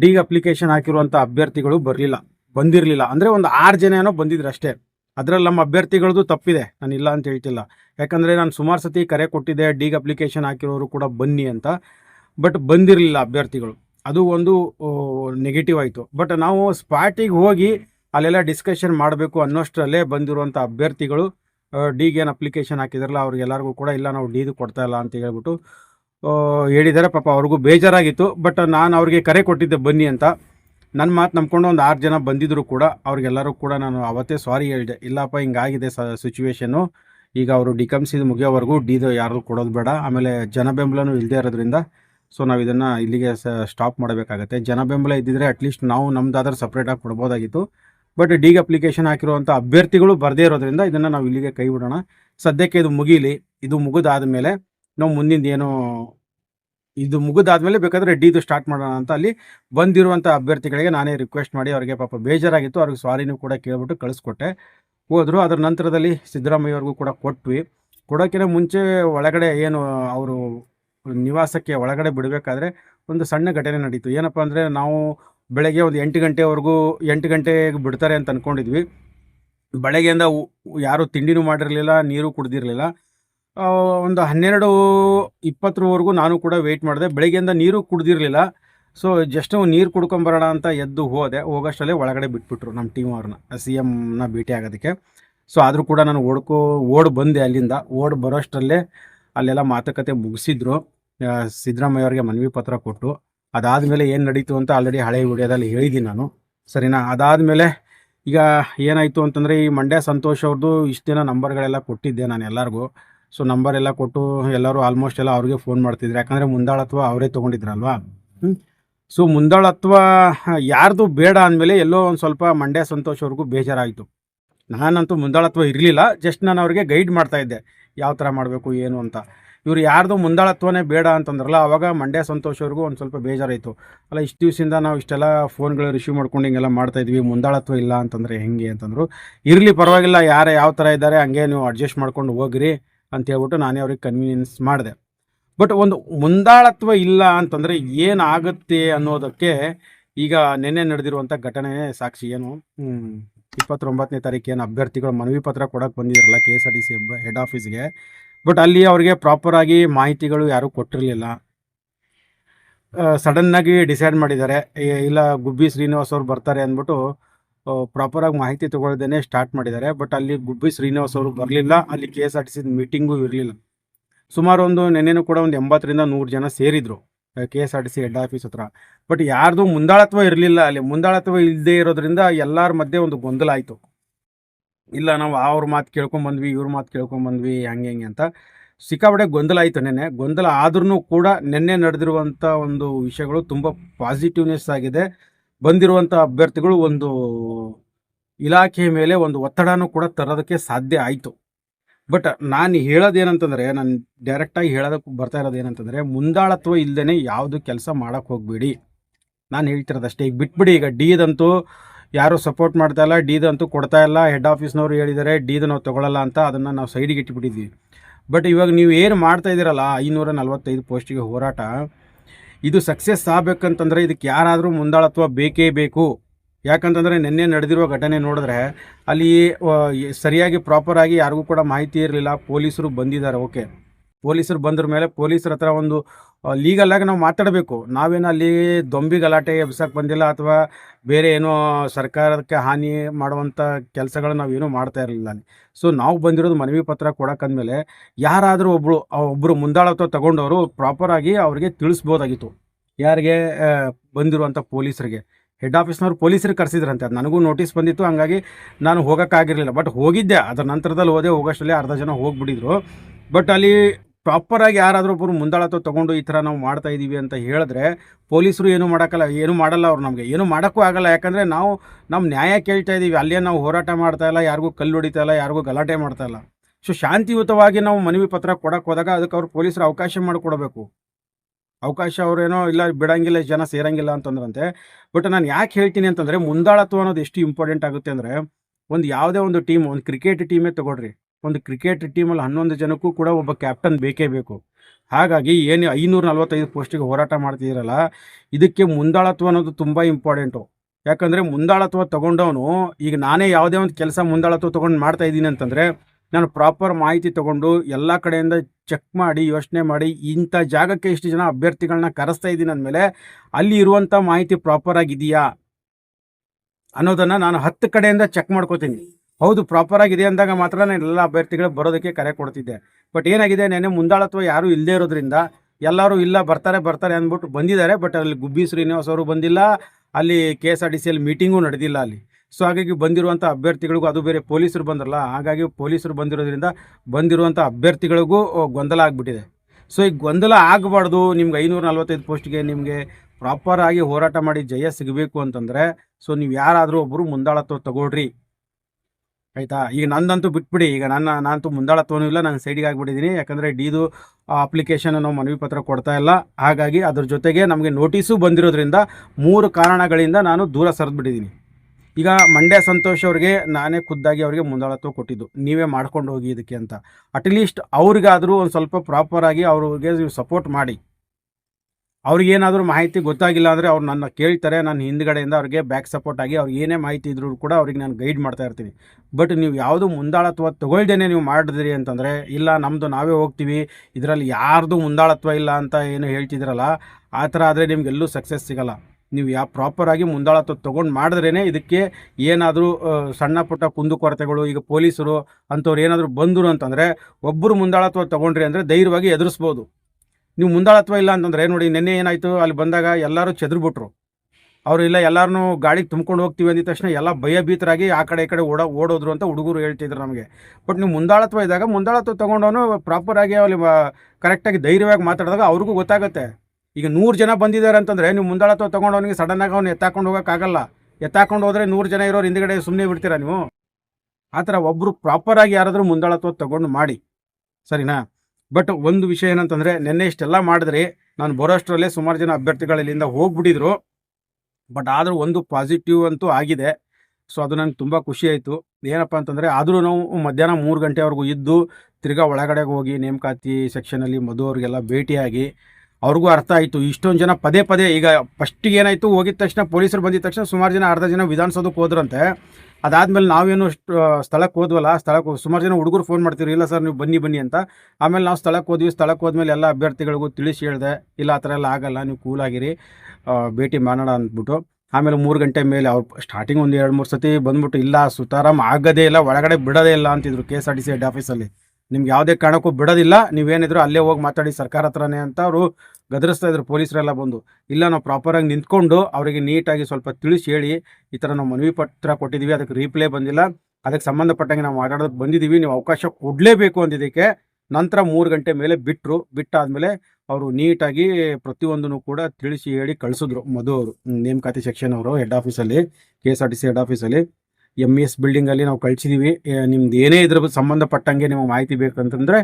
ಡಿ ಅಪ್ಲಿಕೇಶನ್ ಹಾಕಿರುವಂಥ ಅಭ್ಯರ್ಥಿಗಳು ಬರಲಿಲ್ಲ, ಬಂದಿರಲಿಲ್ಲ. ಅಂದರೆ ಒಂದು ಆರು ಜನ ಏನೋ ಬಂದಿದ್ರು ಅಷ್ಟೇ. ಅದರಲ್ಲಿ ನಮ್ಮ ಅಭ್ಯರ್ಥಿಗಳದ್ದು ತಪ್ಪಿದೆ. ನಾನು ಇಲ್ಲ ಅಂತ ಹೇಳ್ತಿಲ್ಲ. ಯಾಕಂದರೆ ನಾನು ಸುಮಾರು ಸತಿ ಕರೆ ಕೊಟ್ಟಿದ್ದೆ, ಡಿಗ್ ಅಪ್ಲಿಕೇಶನ್ ಹಾಕಿರೋರು ಕೂಡ ಬನ್ನಿ ಅಂತ. ಬಟ್ ಬಂದಿರಲಿಲ್ಲ ಅಭ್ಯರ್ಥಿಗಳು. ಅದು ಒಂದು ನೆಗೆಟಿವ್ ಆಯಿತು. ಬಟ್ ನಾವು ಸ್ಪಾಟಿಗೆ ಹೋಗಿ ಅಲ್ಲೆಲ್ಲ ಡಿಸ್ಕಷನ್ ಮಾಡಬೇಕು ಅನ್ನೋಷ್ಟರಲ್ಲೇ ಬಂದಿರುವಂಥ ಅಭ್ಯರ್ಥಿಗಳು ಡಿಗೆ ಏನು ಅಪ್ಲಿಕೇಶನ್ ಹಾಕಿದ್ರಲ್ಲ ಅವ್ರಿಗೆಲ್ಲರಿಗೂ ಕೂಡ ಇಲ್ಲ, ನಾವು ಡಿದು ಕೊಡ್ತಾ ಇಲ್ಲ ಅಂತ ಹೇಳ್ಬಿಟ್ಟು ಹೇಳಿದ್ದಾರೆ. ಪಾಪ ಅವ್ರಿಗೂ ಬೇಜಾರಾಗಿತ್ತು. ಬಟ್ ನಾನು ಅವ್ರಿಗೆ ಕರೆ ಕೊಟ್ಟಿದ್ದೆ, ಬನ್ನಿ ಅಂತ. ನನ್ನ ಮಾತು ನಂಬ್ಕೊಂಡು ಒಂದು ಆರು ಜನ ಬಂದಿದ್ದರೂ ಕೂಡ, ಅವ್ರಿಗೆಲ್ಲರೂ ಕೂಡ ನಾನು ಅವತ್ತೇ ಸಾರಿ ಹೇಳಿದೆ. ಇಲ್ಲಪ್ಪ, ಹಿಂಗಾಗಿದೆ ಸ ಸಿಚುವೇಶನ್ನು ಈಗ ಅವರು ಡಿಕಮ್ಸಿದು ಮುಗಿಯೋವರೆಗೂ ಡಿದು ಯಾರಿಗೂ ಕೊಡೋದು ಬೇಡ. ಆಮೇಲೆ ಜನ ಬೆಂಬಲನೂ ಇಲ್ಲದೆ ಇರೋದ್ರಿಂದ ಸೊ ನಾವು ಇದನ್ನು ಇಲ್ಲಿಗೆ ಸ್ಟಾಪ್ ಮಾಡಬೇಕಾಗತ್ತೆ. ಜನ ಬೆಂಬಲ ಇದ್ದಿದ್ರೆ ಅಟ್ಲೀಸ್ಟ್ ನಾವು ನಮ್ಮದಾದ್ರೂ ಸಪ್ರೇಟಾಗಿ ಕೊಡ್ಬೋದಾಗಿತ್ತು. ಬಟ್ ಡಿಗ್ ಅಪ್ಲಿಕೇಶನ್ ಹಾಕಿರುವಂಥ ಅಭ್ಯರ್ಥಿಗಳು ಬರದೇ ಇರೋದ್ರಿಂದ ಇದನ್ನು ನಾವು ಇಲ್ಲಿಗೆ ಕೈ ಬಿಡೋಣ. ಸದ್ಯಕ್ಕೆ ಇದು ಮುಗೀಲಿ, ಇದು ಮುಗಿದಾದ ಮೇಲೆ ನಾವು ಮುಂದಿನ ಏನು ಇದು ಮುಗಿದಾದ್ಮೇಲೆ ಬೇಕಾದರೆ ಡಿದು ಸ್ಟಾರ್ಟ್ ಮಾಡೋಣ ಅಂತ ಅಲ್ಲಿ ಬಂದಿರುವಂಥ ಅಭ್ಯರ್ಥಿಗಳಿಗೆ ನಾನೇ ರಿಕ್ವೆಸ್ಟ್ ಮಾಡಿ ಅವರಿಗೆ ಪಾಪ ಬೇಜಾರಾಗಿತ್ತು, ಅವ್ರಿಗೆ ಸಾರಿನೂ ಕೂಡ ಕೇಳ್ಬಿಟ್ಟು ಕಳಿಸ್ಕೊಟ್ಟೆ. ಹೋದರು, ಅದರ ನಂತರದಲ್ಲಿ ಸಿದ್ದರಾಮಯ್ಯವ್ರಿಗೂ ಕೂಡ ಕೊಟ್ವಿ. ಕೊಡೋಕ್ಕಿಂತ ಮುಂಚೆ ಒಳಗಡೆ ಏನು ಅವರು ನಿವಾಸಕ್ಕೆ ಒಳಗಡೆ ಬಿಡಬೇಕಾದ್ರೆ ಒಂದು ಸಣ್ಣ ಘಟನೆ ನಡೀತು. ಏನಪ್ಪ ಅಂದರೆ ನಾವು ಬೆಳಗ್ಗೆ ಒಂದು ಎಂಟು ಗಂಟೆವರೆಗೂ ಎಂಟು ಗಂಟೆಗೆ ಬಿಡ್ತಾರೆ ಅಂತ ಅಂದ್ಕೊಂಡಿದ್ವಿ ಬೆಳಗ್ಗೆಯಿಂದ ಯಾರೂ ತಿಂಡಿನೂ ಮಾಡಿರಲಿಲ್ಲ, ನೀರು ಕುಡ್ದಿರಲಿಲ್ಲ. ಒಂದು ಹನ್ನೆರಡು ಇಪ್ಪತ್ತರವರೆಗೂ ನಾನು ಕೂಡ ವೆಯ್ಟ್ ಮಾಡಿದೆ. ಬೆಳಗ್ಗೆಯಿಂದ ನೀರು ಕುಡ್ದಿರಲಿಲ್ಲ. ಸೊ ಜಸ್ಟ್ ನೀರು ಕುಡ್ಕೊಂಬರೋಣ ಅಂತ ಎದ್ದು ಹೋದೆ. ಹೋಗೋಷ್ಟಲ್ಲೇ ಒಳಗಡೆ ಬಿಟ್ಬಿಟ್ರು ನಮ್ಮ ಟೀಮ್ ಅವ್ರನ್ನ ಸಿ ಎಮ್ನ ಭೇಟಿ ಆಗೋದಕ್ಕೆ. ಸೊ ಆದರೂ ಕೂಡ ನಾನು ಓಡ್ಕೋ, ಓಡ್ ಬಂದೆ ಅಲ್ಲಿಂದ. ಓಡ್ ಬರೋಷ್ಟರಲ್ಲೇ ಅಲ್ಲೆಲ್ಲ ಮಾತುಕತೆ ಮುಗಿಸಿದ್ರು. ಸಿದ್ದರಾಮಯ್ಯ ಅವ್ರಿಗೆ ಮನವಿ ಪತ್ರ ಕೊಟ್ಟು. ಅದಾದಮೇಲೆ ಏನು ನಡೀತು ಅಂತ ಆಲ್ರೆಡಿ ಹಳೆ ವಿಡಿಯೋದಲ್ಲಿ ಹೇಳಿದ್ದೀನಿ ನಾನು. ಸರಿನಾ? ಅದಾದಮೇಲೆ ಈಗ ಏನಾಯಿತು ಅಂತಂದರೆ ಈ ಮಂಡ್ಯ ಸಂತೋಷ್ ಅವ್ರದ್ದು ಇಷ್ಟು ದಿನ ನಂಬರ್ಗಳೆಲ್ಲ ಕೊಟ್ಟಿದ್ದೆ ನಾನು ಎಲ್ಲರಿಗೂ. ಸೊ ನಂಬರ್ ಎಲ್ಲ ಕೊಟ್ಟು ಎಲ್ಲರೂ ಆಲ್ಮೋಸ್ಟ್ ಎಲ್ಲ ಅವ್ರಿಗೆ ಫೋನ್ ಮಾಡ್ತಿದ್ರು. ಯಾಕಂದರೆ ಮುಂದಾಳತ್ವ ಅವರೇ ತೊಗೊಂಡಿದ್ರಲ್ವಾ? ಸೊ ಮುಂದಾಳತ್ವ ಯಾರ್ದು ಬೇಡ ಅಂದಮೇಲೆ ಎಲ್ಲೋ ಒಂದು ಸ್ವಲ್ಪ ಮಂಡ್ಯ ಸಂತೋಷ್ ಅವ್ರಿಗೂ ಬೇಜಾರಾಯಿತು. ನಾನಂತೂ ಮುಂದಾಳತ್ವ ಇರಲಿಲ್ಲ ಜಸ್ಟ್ ನಾನು ಅವ್ರಿಗೆ ಗೈಡ್ ಮಾಡ್ತಾ ಇದ್ದೆ. ಯಾವ ಥರ ಮಾಡಬೇಕು, ಏನು ಅಂತ. ಇವ್ರು ಯಾರ್ದು ಮುಂದಾಳತ್ವನೇ ಬೇಡ ಅಂತಂದ್ರಲ್ಲ, ಅವಾಗ ಮಂಡ್ಯ ಸಂತೋಷ್ ಅವ್ರಿಗೂ ಒಂದು ಸ್ವಲ್ಪ ಬೇಜಾರಾಯಿತು. ಅಲ್ಲ, ಇಷ್ಟು ದಿವಸದಿಂದ ನಾವು ಇಷ್ಟೆಲ್ಲ ಫೋನ್ಗಳು ರಿಸೀವ್ ಮಾಡ್ಕೊಂಡು ಹಿಂಗೆಲ್ಲ ಮಾಡ್ತಾ ಇದ್ವಿ, ಮುಂದಾಳತ್ವ ಇಲ್ಲ ಅಂತಂದರೆ ಹೆಂಗೆ ಅಂತಂದರು. ಇರಲಿ ಪರವಾಗಿಲ್ಲ, ಯಾರು ಯಾವ ಥರ ಇದ್ದಾರೆ, ಹಂಗೆ ನೀವು ಅಡ್ಜಸ್ಟ್ ಮಾಡ್ಕೊಂಡು ಹೋಗ್ರಿ ಅಂತ ಹೇಳ್ಬಿಟ್ಟು ನಾನೇ ಅವ್ರಿಗೆ ಕನ್ವೀನಿಯನ್ಸ್ ಮಾಡಿದೆ. ಬಟ್ ಒಂದು ಮುಂದಾಳತ್ವ ಇಲ್ಲ ಅಂತಂದರೆ ಏನಾಗುತ್ತೆ ಅನ್ನೋದಕ್ಕೆ ಈಗ ನೆನ್ನೆ ನಡೆದಿರುವಂಥ ಘಟನೆ ಸಾಕ್ಷಿ ಏನು. ಇಪ್ಪತ್ತೊಂಬತ್ತನೇ ತಾರೀಕೇನು ಅಭ್ಯರ್ಥಿಗಳು ಮನವಿ ಪತ್ರ ಕೊಡೋಕೆ ಬಂದಿದ್ರಲ್ಲ K S R T C head ಆಫೀಸ್ಗೆ ಬಟ್ ಅಲ್ಲಿ ಅವರಿಗೆ ಪ್ರಾಪರಾಗಿ ಮಾಹಿತಿಗಳು ಯಾರೂ ಕೊಟ್ಟಿರಲಿಲ್ಲ. ಸಡನ್ನಾಗಿ ಡಿಸೈಡ್ ಮಾಡಿದ್ದಾರೆ. ಇಲ್ಲ, ಗುಬ್ಬಿ ಶ್ರೀನಿವಾಸ್ ಅವ್ರು ಬರ್ತಾರೆ ಅಂದ್ಬಿಟ್ಟು ಪ್ರಾಪರಾಗಿ ಮಾಹಿತಿ ತೊಗೊಳ್ದೇನೆ ಸ್ಟಾರ್ಟ್ ಮಾಡಿದ್ದಾರೆ. ಬಟ್ ಅಲ್ಲಿ ಗುಬ್ಬಿ ಶ್ರೀನಿವಾಸ್ ಅವರು ಬರಲಿಲ್ಲ. ಅಲ್ಲಿ K S R T C meeting ಇರಲಿಲ್ಲ. ಸುಮಾರು ಒಂದು, ನೆನ್ನೆನೂ ಕೂಡ ಒಂದು ಎಂಬತ್ತರಿಂದ ನೂರು ಜನ ಸೇರಿದ್ರು. K S R T C head office ಹತ್ರ. ಬಟ್ ಯಾರ್ದು ಮುಂದಾಳತ್ವ ಇರಲಿಲ್ಲ ಅಲ್ಲಿ. ಮುಂದಾಳತ್ವ ಇಲ್ಲದೆ ಇರೋದ್ರಿಂದ ಎಲ್ಲರ ಮಧ್ಯೆ ಒಂದು ಗೊಂದಲ ಆಯಿತು. ಇಲ್ಲ, ನಾವು ಅವ್ರ ಮಾತು ಕೇಳ್ಕೊಂಬಂದ್ವಿ ಇವ್ರ ಮಾತು ಕೇಳ್ಕೊಂಬಂದ್ವಿ ಹಂಗೆ, ಹೆಂಗೆ ಅಂತ. ಸಿಕ್ಕಾಪಟ್ಟೆ ಗೊಂದಲ ಆಯಿತು ನೆನ್ನೆ. ಗೊಂದಲ ಆದ್ರೂ ಕೂಡ ನಿನ್ನೆ ನಡೆದಿರುವಂಥ ಒಂದು ವಿಷಯಗಳು ತುಂಬ ಪಾಸಿಟಿವ್ನೆಸ್ ಆಗಿದೆ. ಬಂದಿರುವಂಥ ಅಭ್ಯರ್ಥಿಗಳು ಒಂದು ಇಲಾಖೆಯ ಮೇಲೆ ಒಂದು ಒತ್ತಡನೂ ಕೂಡ ತರೋದಕ್ಕೆ ಸಾಧ್ಯ ಆಯಿತು. ಬಟ್ ನಾನು ಹೇಳೋದೇನಂತಂದರೆ, ನಾನು ಡೈರೆಕ್ಟಾಗಿ ಹೇಳೋದಕ್ಕೆ ಬರ್ತಾ ಇರೋದು ಏನಂತಂದರೆ, ಮುಂದಾಳತ್ವ ಇಲ್ಲದೇ ಯಾವುದು ಕೆಲಸ ಮಾಡೋಕ್ಕೆ ಹೋಗಬೇಡಿ. ನಾನು ಹೇಳ್ತಿರೋದಷ್ಟೇ, ಈಗ ಬಿಟ್ಬಿಡಿ, ಈಗ ಡಿದಂತೂ ಯಾರು ಸಪೋರ್ಟ್ ಮಾಡ್ತಾ ಇಲ್ಲ, ಡಿದಂತೂ ಕೊಡ್ತಾ ಇಲ್ಲ ಹೆಡ್ ಆಫೀಸ್ನವ್ರು ಹೇಳಿದ್ದಾರೆ ಡಿದ ನಾವು ತೊಗೊಳಲ್ಲ ಅಂತ ಅದನ್ನು ನಾವು ಸೈಡಿಗೆ ಇಟ್ಬಿಟ್ಟಿದ್ವಿ. ಬಟ್ ಇವಾಗ ನೀವು ಏನು ಮಾಡ್ತಾ ಇದ್ದೀರಲ್ಲ ಐನೂರ ನಲ್ವತ್ತೈದು ಪೋಸ್ಟಿಗೆ ಹೋರಾಟ, ಇದು ಸಕ್ಸಸ್ ಆಗಬೇಕಂತಂದರೆ ಇದಕ್ಕೆ ಯಾರಾದರೂ ಮುಂದಾಳತ್ವ ಬೇಕೇ ಬೇಕು. ಯಾಕಂತಂದರೆ ನಿನ್ನೆ ನಡೆದಿರುವ ಘಟನೆ ನೋಡಿದ್ರೆ ಅಲ್ಲಿ ಸರಿಯಾಗಿ ಪ್ರಾಪರಾಗಿ ಯಾರಿಗೂ ಕೂಡ ಮಾಹಿತಿ ಇರಲಿಲ್ಲ. ಪೊಲೀಸರು ಬಂದಿದ್ದಾರೆ, ಓಕೆ. ಪೊಲೀಸರು ಬಂದ್ರ ಮೇಲೆ ಪೊಲೀಸರ ಹತ್ರ ಒಂದು ಲೀಗಲ್ ಆಗಿ ನಾವು ಮಾತಾಡಬೇಕು. ನಾವೇನು ಅಲ್ಲಿ ದೊಂಬಿ ಗಲಾಟೆ ಎಬ್ಸಕ್ಕೆ ಬಂದಿಲ್ಲ ಅಥವಾ ಬೇರೆ ಏನೋ ಸರ್ಕಾರಕ್ಕೆ ಹಾನಿ ಮಾಡುವಂಥ ಕೆಲಸಗಳು ನಾವೇನು ಮಾಡ್ತಾ ಇರಲಿಲ್ಲ ಅಲ್ಲಿ. ಸೊ ನಾವು ಬಂದಿರೋದು ಮನವಿ ಪತ್ರ ಕೊಡೋಕ್ಕಂದಮೇಲೆ ಯಾರಾದರೂ ಒಬ್ಬರು ಒಬ್ಬರು ಮುಂದಾಳತ್ವ ತಗೊಂಡವರು ಪ್ರಾಪರಾಗಿ ಅವ್ರಿಗೆ ತಿಳಿಸ್ಬೋದಾಗಿತ್ತು. ಯಾರಿಗೆ ಬಂದಿರುವಂಥ ಪೊಲೀಸರಿಗೆ. ಹೆಡ್ ಆಫೀಸ್ನವ್ರು ಪೊಲೀಸರು ಕರೆಸಿದ್ರಂತೆ. ಅದು ನನಗೂ ನೋಟಿಸ್ ಬಂದಿತ್ತು. ಹಂಗಾಗಿ ನಾನು ಹೋಗೋಕ್ಕಾಗಿರಲಿಲ್ಲ. ಬಟ್ ಹೋಗಿದ್ದೆ. ಅದರ ನಂತರದಲ್ಲಿ ಹೋದೆ. ಹೋಗೋಷ್ಟರಲ್ಲಿ ಅರ್ಧ ಜನ ಹೋಗಿಬಿಟ್ಟಿದ್ರು. ಬಟ್ ಅಲ್ಲಿ ಪ್ರಾಪರಾಗಿ ಯಾರಾದರೂ ಒಬ್ಬರು ಮುಂದಾಳತ್ವ ತೊಗೊಂಡು ಈ ಥರ ನಾವು ಮಾಡ್ತಾ ಇದ್ದೀವಿ ಅಂತ ಹೇಳಿದ್ರೆ ಪೊಲೀಸರು ಏನು ಮಾಡೋಕ್ಕಲ್ಲ, ಏನು ಮಾಡಲ್ಲ ಅವ್ರು ನಮಗೆ. ಏನು ಮಾಡೋಕ್ಕೂ ಆಗಲ್ಲ. ಯಾಕಂದರೆ ನಾವು ನಮ್ಮ ನ್ಯಾಯ ಕೇಳ್ತಾ ಇದ್ದೀವಿ ಅಲ್ಲೇ ನಾವು ಹೋರಾಟ ಮಾಡ್ತಾ ಇಲ್ಲ. ಯಾರಿಗೂ ಕಲ್ಲು ಹೊಡಿತಾ ಇಲ್ಲ. ಯಾರಿಗೂ ಗಲಾಟೆ ಮಾಡ್ತಾ ಇಲ್ಲ. ಸೊ ಶಾಂತಿಯುತವಾಗಿ ನಾವು ಮನವಿ ಪತ್ರ ಕೊಡಕ್ಕೆ ಹೋದಾಗ ಅದಕ್ಕೆ ಅವ್ರು ಪೊಲೀಸರು ಅವಕಾಶ ಮಾಡಿಕೊಡ್ಬೇಕು. ಅವಕಾಶ ಅವರೇನೋ, ಇಲ್ಲ ಬಿಡಂಗಿಲ್ಲ ಜನ ಸೇರಂಗಿಲ್ಲ ಅಂತಂದ್ರಂತೆ. ಬಟ್ ನಾನು ಯಾಕೆ ಹೇಳ್ತೀನಿ ಅಂತಂದರೆ, ಮುಂದಾಳತ್ವ ಅನ್ನೋದು ಎಷ್ಟು ಇಂಪಾರ್ಟೆಂಟ್ ಆಗುತ್ತೆ ಅಂದರೆ, ಒಂದು ಯಾವುದೇ ಒಂದು ಟೀಮ್ ಒಂದು ಕ್ರಿಕೆಟ್ ಟೀಮೇ ತಗೊಳ್ರಿ. ಒಂದು ಕ್ರಿಕೆಟ್ ಟೀಮಲ್ಲಿ ಹನ್ನೊಂದು ಜನಕ್ಕೂ ಕೂಡ ಒಬ್ಬ ಕ್ಯಾಪ್ಟನ್ ಬೇಕೇ ಬೇಕು. ಹಾಗಾಗಿ ಏನು ಐನೂರ ನಲ್ವತ್ತೈದು ಪೋಸ್ಟಿಗೆ ಹೋರಾಟ ಮಾಡ್ತಿದ್ದೀರಲ್ಲ, ಇದಕ್ಕೆ ಮುಂದಾಳತ್ವ ಅನ್ನೋದು ತುಂಬ ಇಂಪಾರ್ಟೆಂಟು ಯಾಕಂದರೆ ಮುಂದಾಳತ್ವ ತಗೊಂಡವನು, ಈಗ ನಾನೇ ಯಾವುದೇ ಒಂದು ಕೆಲಸ ಮುಂದಾಳತ್ವ ತೊಗೊಂಡು ಮಾಡ್ತಾ ಇದ್ದೀನಿ ಅಂತಂದರೆ ನಾನು ಪ್ರಾಪರ್ ಮಾಹಿತಿ ತಗೊಂಡು ಎಲ್ಲ ಕಡೆಯಿಂದ ಚೆಕ್ ಮಾಡಿ, ಯೋಚನೆ ಮಾಡಿ, ಇಂಥ ಜಾಗಕ್ಕೆ ಇಷ್ಟು ಜನ ಅಭ್ಯರ್ಥಿಗಳನ್ನ ಕರೆಸ್ತಾ ಇದ್ದೀನಿ ಅಂದಮೇಲೆ ಅಲ್ಲಿ ಇರುವಂಥ ಮಾಹಿತಿ ಪ್ರಾಪರ್ ಆಗಿದೆಯಾ ಅನ್ನೋದನ್ನು ನಾನು ಹತ್ತು ಕಡೆಯಿಂದ ಚೆಕ್ ಮಾಡ್ಕೋತೀನಿ. ಹೌದು ಪ್ರಾಪರ್ ಆಗಿದೆ ಅಂದಾಗ ಮಾತ್ರ ನಾನು ಎಲ್ಲ ಅಭ್ಯರ್ಥಿಗಳು ಬರೋದಕ್ಕೆ ಕರೆ ಕೊಡ್ತಿದ್ದೆ. ಬಟ್ ಏನಾಗಿದೆ ನೆನೆ ಮುಂದಾಳತ್ವ ಯಾರೂ ಇಲ್ಲದೇ ಇರೋದ್ರಿಂದ ಎಲ್ಲರೂ ಇಲ್ಲ, ಬರ್ತಾರೆ ಬರ್ತಾರೆ ಅಂದ್ಬಿಟ್ಟು ಬಂದಿದ್ದಾರೆ. ಬಟ್ ಅಲ್ಲಿ ಗುಬ್ಬಿ ಶ್ರೀನಿವಾಸ್ ಅವರು ಬಂದಿಲ್ಲ, ಅಲ್ಲಿ ಕೆ ಎಸ್ ಆರ್ ಟಿ ಸಿಯಲ್ಲಿ ಮೀಟಿಂಗೂ ನಡೆದಿಲ್ಲ ಅಲ್ಲಿ. ಸೊ ಹಾಗಾಗಿ ಬಂದಿರುವಂಥ ಅಭ್ಯರ್ಥಿಗಳಿಗೂ ಅದು ಬೇರೆ ಪೊಲೀಸರು ಬಂದ್ರಲ್ಲ, ಹಾಗಾಗಿ ಪೊಲೀಸರು ಬಂದಿರೋದ್ರಿಂದ ಬಂದಿರುವಂಥ ಅಭ್ಯರ್ಥಿಗಳಿಗೂ ಗೊಂದಲ ಆಗಿಬಿಟ್ಟಿದೆ. ಸೊ ಈ ಗೊಂದಲ ಆಗಬಾರ್ದು, ನಿಮ್ಗೆ ಐನೂರ ನಲ್ವತ್ತೈದು ಪೋಸ್ಟ್ಗೆ ನಿಮಗೆ ಪ್ರಾಪರ್ ಆಗಿ ಹೋರಾಟ ಮಾಡಿ ಜಯ ಸಿಗಬೇಕು ಅಂತಂದರೆ, ಸೊ ನೀವು ಯಾರಾದರೂ ಒಬ್ಬರು ಮುಂದಾಳತ್ವ ತಗೊಳ್ರಿ. ಆಯಿತಾ? ಈಗ ನಂದಂತೂ ಬಿಟ್ಬಿಡಿ, ಈಗ ನನ್ನ, ನಾನಂತೂ ಮುಂದಾಳತ್ವನೂ ಇಲ್ಲ, ನಾನು ಸೈಡಿಗೆ ಆಗಿಬಿಟ್ಟಿದ್ದೀನಿ, ಯಾಕಂದರೆ ಡಿದು ಅಪ್ಲಿಕೇಶನ್ ನಾವು ಮನವಿ ಪತ್ರ ಕೊಡ್ತಾ ಇಲ್ಲ. ಹಾಗಾಗಿ ಅದ್ರ ಜೊತೆಗೆ ನಮಗೆ ನೋಟಿಸು ಬಂದಿರೋದ್ರಿಂದ ಮೂರು ಕಾರಣಗಳಿಂದ ನಾನು ದೂರ ಸರಿದ್ಬಿಟ್ಟಿದ್ದೀನಿ. ಈಗ ಮಂಡ್ಯ ಸಂತೋಷ್ ಅವ್ರಿಗೆ ನಾನೇ ಖುದ್ದಾಗಿ ಅವರಿಗೆ ಮುಂದಾಳತ್ವ ಕೊಟ್ಟಿದ್ದು. ನೀವೇ ಮಾಡ್ಕೊಂಡು ಹೋಗಿ ಇದಕ್ಕೆ ಅಂತ. ಅಟ್ಲೀಸ್ಟ್ ಅವ್ರಿಗಾದರೂ ಒಂದು ಸ್ವಲ್ಪ ಪ್ರಾಪರಾಗಿ ಅವ್ರಿಗೆ ನೀವು ಸಪೋರ್ಟ್ ಮಾಡಿ. ಅವ್ರಿಗೇನಾದರೂ ಮಾಹಿತಿ ಗೊತ್ತಾಗಿಲ್ಲ ಅಂದರೆ ಅವ್ರು ನನ್ನ ಕೇಳ್ತಾರೆ ನಾನು ಹಿಂದ್ಗಡೆಯಿಂದ ಅವ್ರಿಗೆ ಬ್ಯಾಕ್ ಸಪೋರ್ಟ್ ಆಗಿ ಅವ್ರಿಗೆ ಏನೇ ಮಾಹಿತಿ ಇದ್ರೂ ಕೂಡ ಅವ್ರಿಗೆ ನಾನು ಗೈಡ್ ಮಾಡ್ತಾ ಇರ್ತೀನಿ. ಬಟ್ ನೀವು ಯಾವುದು ಮುಂದಾಳತ್ವ ತೊಗೊಳ್ದೇನೆ ನೀವು ಮಾಡಿದ್ರಿ ಅಂತಂದರೆ, ಇಲ್ಲ ನಮ್ಮದು ನಾವೇ ಹೋಗ್ತೀವಿ, ಇದರಲ್ಲಿ ಯಾರ್ದು ಮುಂದಾಳತ್ವ ಇಲ್ಲ ಅಂತ ಏನು ಹೇಳ್ತಿದ್ರಲ್ಲ, ಆ ಥರ ಆದರೆ ನಿಮಗೆಲ್ಲೂ ಸಕ್ಸಸ್ ಸಿಗಲ್ಲ. ನೀವು ಯಾವ ಪ್ರಾಪರಾಗಿ ಮುಂದಾಳತ್ವ ತೊಗೊಂಡು ಮಾಡಿದ್ರೇ ಇದಕ್ಕೆ ಏನಾದರೂ ಸಣ್ಣ ಪುಟ್ಟ ಕುಂದುಕೊರತೆಗಳು ಈಗ ಪೊಲೀಸರು ಅಂಥವ್ರು ಏನಾದರೂ ಬಂದರು ಅಂತಂದರೆ ಒಬ್ಬರು ಮುಂದಾಳತ್ವ ತೊಗೊಂಡ್ರಿ ಅಂದರೆ ಧೈರ್ಯವಾಗಿ ಎದುರಿಸ್ಬೋದು. ನೀವು ಮುಂದಾಳತ್ವ ಇಲ್ಲ ಅಂತಂದರೆ ನೋಡಿ ನಿನ್ನೆ ಏನಾಯಿತು, ಅಲ್ಲಿ ಬಂದಾಗ ಎಲ್ಲರೂ ಚೆದ್ರುಬಿಟ್ರು. ಅವರು ಇಲ್ಲ ಎಲ್ಲರನ್ನೂ ಗಾಡಿಗೆ ತುಂಬ್ಕೊಂಡು ಹೋಗ್ತೀವಿ ಅಂದಿದ ತಕ್ಷಣ ಎಲ್ಲ ಭಯಭೀತರಾಗಿ ಆ ಕಡೆ ಈ ಕಡೆ ಓಡ, ಓಡೋದ್ರು ಅಂತ ಹುಡುಗರು ಹೇಳ್ತಿದ್ರು ನಮಗೆ. ಬಟ್ ನೀವು ಮುಂದಾಳತ್ವ ಇದ್ದಾಗ ಮುಂದಾಳತ್ವ ತೊಗೊಂಡವನು ಪ್ರಾಪರಾಗಿ ಅಲ್ಲಿ ಕರೆಕ್ಟಾಗಿ ಧೈರ್ಯವಾಗಿ ಮಾತಾಡಿದಾಗ ಅವ್ರಿಗೂ ಗೊತ್ತಾಗುತ್ತೆ. ಈಗ ನೂರು ಜನ ಬಂದಿದ್ದಾರೆ ಅಂತಂದರೆ ನೀವು ಮುಂದಾಳತ್ವ ತೊಗೊಂಡವನಿಗೆ ಸಡನ್ನಾಗಿ ಅವ್ನು ಎತ್ತಾಕೊಂಡು ಹೋಗೋಕ್ಕಾಗಲ್ಲ. ಎತ್ತಾಕೊಂಡು ಹೋದರೆ ನೂರು ಜನ ಇರೋರು ಹಿಂದ್ಗಡೆ ಸುಮ್ಮನೆ ಬಿಡ್ತೀರಾ ನೀವು? ಆ ಥರ ಒಬ್ಬರು ಪ್ರಾಪರಾಗಿ ಯಾರಾದರೂ ಮುಂದಾಳತ್ವ ತೊಗೊಂಡು ಮಾಡಿ. ಸರಿನಾ? ಬಟ್ ಒಂದು ವಿಷಯ ಏನಂತಂದರೆ, ನಿನ್ನೆ ಇಷ್ಟೆಲ್ಲ ಮಾಡಿದ್ರಿ ನಾನು ಬರೋಷ್ಟರಲ್ಲೇ ಸುಮಾರು ಜನ ಅಭ್ಯರ್ಥಿಗಳು ಇಲ್ಲಿಂದ ಹೋಗ್ಬಿಟ್ಟಿದ್ರು. ಬಟ್ ಆದರೂ ಒಂದು ಪಾಸಿಟಿವ್ ಅಂತೂ ಆಗಿದೆ. ಸೊ ಅದು ನನಗೆ ತುಂಬ ಖುಷಿ ಆಯಿತು. ಏನಪ್ಪ ಅಂತಂದರೆ, ಆದರೂ ನಾವು ಮಧ್ಯಾಹ್ನ ಮೂರು ಗಂಟೆವರೆಗೂ ಇದ್ದು, ತಿರ್ಗಾ ಒಳಗಡೆಗೆ ಹೋಗಿ ನೇಮಕಾತಿ ಸೆಕ್ಷನಲ್ಲಿ ಮಧು ಅವ್ರಿಗೆಲ್ಲ ಭೇಟಿಯಾಗಿ ಅವ್ರಿಗೂ ಅರ್ಥ ಆಯಿತು. ಇಷ್ಟೊಂದು ಜನ ಪದೇ ಪದೇ ಈಗ ಫಸ್ಟಿಗೆ ಏನಾಯಿತು, ಹೋಗಿದ ತಕ್ಷಣ ಪೊಲೀಸರು ಬಂದಿದ ತಕ್ಷಣ ಸುಮಾರು ಜನ ಅರ್ಧ ಜನ ವಿಧಾನಸೌಧಕ್ಕೆ ಹೋದ್ರಂತೆ. ಅದಾದಮೇಲೆ ನಾವೇನು ಸ್ಥಳಕ್ಕೆ ಹೋದ್ವಲ್ಲ ಸ್ಥಳಕ್ಕೆ ಸುಮಾರು ಜನ ಹುಡುಗರು ಫೋನ್ ಮಾಡ್ತೀರಿ ಇಲ್ಲ ಸರ್, ನೀವು ಬನ್ನಿ ಬನ್ನಿ ಅಂತ. ಆಮೇಲೆ ನಾವು ಸ್ಥಳಕ್ಕೆ ಹೋದ್ವಿ. ಸ್ಥಳಕ್ಕೆ ಹೋದ್ಮೇಲೆ ಎಲ್ಲ ಅಭ್ಯರ್ಥಿಗಳಿಗೂ ತಿಳಿಸಿ ಹೇಳಿದೆ, ಇಲ್ಲ, ಆ ಥರ ಎಲ್ಲ ಆಗಲ್ಲ, ನೀವು ಕೂಲಾಗಿರಿ ಭೇಟಿ ಮಾಡೋಣ ಅಂದ್ಬಿಟ್ಟು. ಆಮೇಲೆ ಮೂರು ಗಂಟೆ ಮೇಲೆ ಅವ್ರು ಸ್ಟಾರ್ಟಿಂಗ್ ಒಂದು ಎರಡು ಮೂರು ಸತಿ ಬಂದ್ಬಿಟ್ಟು, ಇಲ್ಲ, ಸುತಾರಾಮ್, ಆಗೋದೇ ಇಲ್ಲ, ಒಳಗಡೆ ಬಿಡೋದೇ ಇಲ್ಲ ಅಂತಿದ್ರು K S R T C head ಆಫೀಸಲ್ಲಿ. ನಿಮ್ಗೆ ಯಾವುದೇ ಕಾರಣಕ್ಕೂ ಬಿಡೋದಿಲ್ಲ. ನೀವೇನಿದ್ರು ಅಲ್ಲೇ ಹೋಗಿ ಮಾತಾಡಿ ಸರ್ಕಾರ ಹತ್ರನೇ ಅಂತ ಅವರು ಗದರಿಸ್ತಾ ಇದ್ರು. ಪೊಲೀಸರೆಲ್ಲ ಬಂದು, ಇಲ್ಲ ನಾವು ಪ್ರಾಪರಾಗಿ ನಿಂತ್ಕೊಂಡು ಅವರಿಗೆ ನೀಟಾಗಿ ಸ್ವಲ್ಪ ತಿಳಿಸಿ ಹೇಳಿ, ಈ ಥರ ನಾವು ಮನವಿ ಪತ್ರ ಕೊಟ್ಟಿದ್ದೀವಿ ಅದಕ್ಕೆ ರೀಪ್ಲೇ ಬಂದಿಲ್ಲ. ಅದಕ್ಕೆ ಸಂಬಂಧಪಟ್ಟಂಗೆ ನಾವು ಮಾತಾಡೋದಕ್ಕೆ ಬಂದಿದ್ದೀವಿ ನೀವು ಅವಕಾಶ ಕೊಡಲೇಬೇಕು ಅಂದಿದ್ದಕ್ಕೆ ನಂತರ ಮೂರು ಗಂಟೆ ಮೇಲೆ ಬಿಟ್ಟರು ಬಿಟ್ಟಾದಮೇಲೆ ಅವರು ನೀಟಾಗಿ ಪ್ರತಿಯೊಂದನ್ನು ಕೂಡ ತಿಳಿಸಿ ಹೇಳಿ ಕಳಿಸಿದ್ರು ಮಧು ಅವರು. ನೇಮಕಾತಿ ಸೆಕ್ಷನ್ ಅವರು ಹೆಡ್ ಆಫೀಸಲ್ಲಿ K S R T C head ಆಫೀಸಲ್ಲಿ ಎಂ ಎಸ್ ಬಿಲ್ಡಿಂಗಲ್ಲಿ ನಾವು ಕಳಿಸಿದ್ದೀವಿ ನಿಮ್ದು ಏನೇ ಇದ್ರ ಸಂಬಂಧಪಟ್ಟಂಗೆ ನಿಮಗೆ ಮಾಹಿತಿ ಬೇಕಂತಂದರೆ